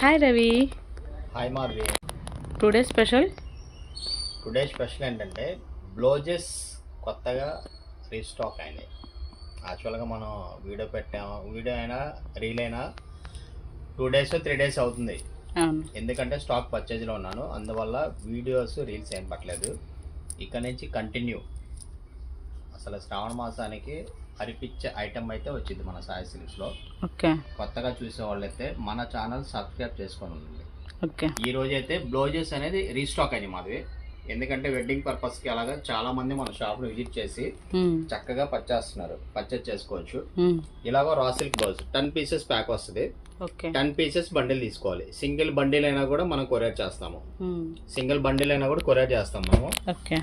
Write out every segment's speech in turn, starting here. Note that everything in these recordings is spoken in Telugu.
Hi Ravi hi Marvi today special today special ఏంటంటే బ్లౌజెస్ కొత్తగా రీస్టాక్ అయినాయి. యాక్చువల్గా మనం వీడియో పెట్టాము. వీడియో అయినా రీల్ అయినా టూ డేస్ త్రీ డేస్ అవుతుంది. ఎందుకంటే స్టాక్ పర్చేజ్లో ఉన్నాను. అందువల్ల వీడియోస్ రీల్స్ ఏం పట్టలేదు. ఇక నుంచి కంటిన్యూ అసలు శ్రావణ మాసానికి అరిపించే ఐటమ్ అయితే వచ్చింది మన సాయి సిల్క్స్లో ఓకే. కొత్తగా చూసే వాళ్ళైతే మన ఛానల్ సబ్స్క్రైబ్ చేసుకొని ఉంది ఓకే. ఈ రోజు అయితే బ్లౌజెస్ అనేది రీస్టాక్ అయింది మాది. ఎందుకంటే వెడ్డింగ్ పర్పస్కి అలాగా చాలా మంది మన షాప్ను విజిట్ చేసి మ్మ్. చక్కగా పర్చేస్తున్నారు పర్చేస్ చేసుకోవచ్చు. మ్మ్. ఇలాగో raw silk blouse ten pieces pack వస్తుంది. టెన్ పీసెస్ బండిల్ తీసుకోవాలి. సింగిల్ బండిల్ అయినా కూడా మనం కొరియర్ చేస్తాము. మ్మ్. సింగిల్ బండిల్ అయినా కూడా కొరియర్ చేస్తాం మనము. ఓకే.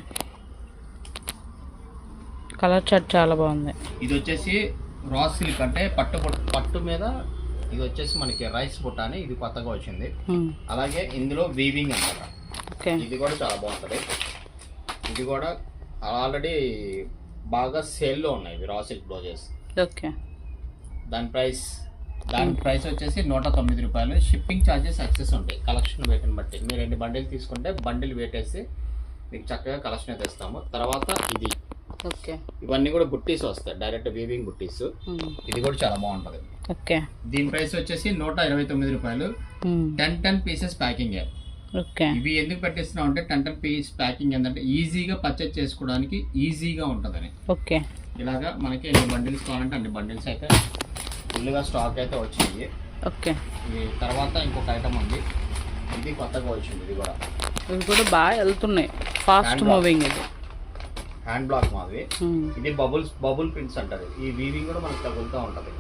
కలర్ చార్ట్ చాలా బాగుంది. ఇది వచ్చేసి రా సిల్క్ అంటే పట్టు పట్టు మీద ఇది వచ్చేసి మనకి రైస్ బుట్ట అని ఇది కొత్తగా వచ్చింది. అలాగే ఇందులో వీవింగ్ అన్నమాట ఓకే. ఇది కూడా చాలా బాగుంటుంది. ఇది కూడా ఆల్రెడీ బాగా సేల్లో ఉన్నాయి ఇవి రా సిల్క్ బ్లౌజెస్. ఓకే. దాని ప్రైస్ దాని ప్రైస్ వచ్చేసి నూట తొమ్మిది రూపాయలు. షిప్పింగ్ ఛార్జెస్ ఎక్సెస్ ఉంటాయి. కలెక్షన్ వెయిట్ని బట్టి. మీరు రెండు బండిల్ తీసుకుంటే బండిల్ వెయిట్ వేసి మీకు చక్కగా కలెక్షన్ అయితే ఇస్తాము తర్వాత ఇది ఇవన్నీ కూడా బుట్టీస్ వస్తాయి. డైరెక్ట్ వీవింగ్ బుట్టీస్. ఇది కూడా చాలా బాగుంటుంది. ఓకే. దీని ప్రైస్ వచ్చేసి నూట ఇరవై తొమ్మిది రూపాయలు. Ten ten pieces packing okay. ఇవి ఎందుకు పెట్టిస్తున్నాం అంటే టెన్ టెన్ పీస్ ప్యాకింగ్ ఏంటంటే ఈజీగా పర్చేజ్ చేసుకోవడానికి ఈజీగా ఉంటుందని. ఓకే. ఇలాగా మనకి ఎన్ని బండిల్స్ కావాలంటే అన్ని బండిల్స్ అయితే ఫుల్గా స్టాక్ అయితే వచ్చింది. ఓకే. తర్వాత ఇంకొక ఐటమ్ ఉంది. ఇది కొత్తగా వచ్చింది ఇది కూడా. ఇవి కూడా బాగా వెళ్తున్నాయి. ఫాస్ట్. మూవింగ్ ఇది. హ్యాండ్ బ్లాక్ మాది. ఇది బబుల్స్ బబుల్ ప్రింట్స్ అంటారు. ఈ వీవింగ్ కూడా మనకు తగులుతూ ఉంటుంది.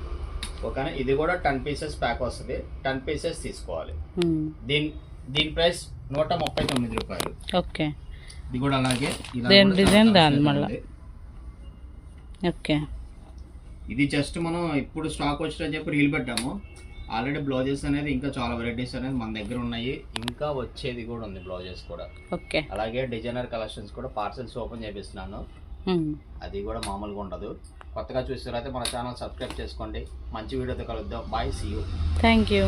ఓకేనా? ఇది కూడా టెన్ పీసెస్ ప్యాక్ వస్తుంది. టెన్ పీసెస్ తీసుకోవాలి. మ్మ్. దీని దీని ప్రైస్ నూట ముప్పై తొమ్మిది రూపాయలు. ఓకే. ఇది కూడా అలాగే దేని డిజైన్ దాని మళ్ళా. ఓకే. ఇది జస్ట్ మనం ఇప్పుడు స్టాక్ వచ్చిందని చెప్పి రీల్ పెట్టాము. ఆల్రెడీ బ్లౌజెస్ అనేది ఇంకా చాలా వెరైటీస్ అనేది మన దగ్గర ఉన్నాయి. ఇంకా వచ్చేది కూడా ఉంది బ్లౌజెస్ కూడా. ఓకే. అలాగే డిజైనర్ కలెక్షన్స్ కూడా పార్సల్స్ ఓపెన్ చేపిస్తున్నాను. అది కూడా మామూలుగా ఉండదు. కొత్తగా చూసారైతే మన ఛానల్ సబ్స్క్రైబ్ చేసుకోండి. మంచి వీడియోతో కలుద్దాం. Bye see you thank you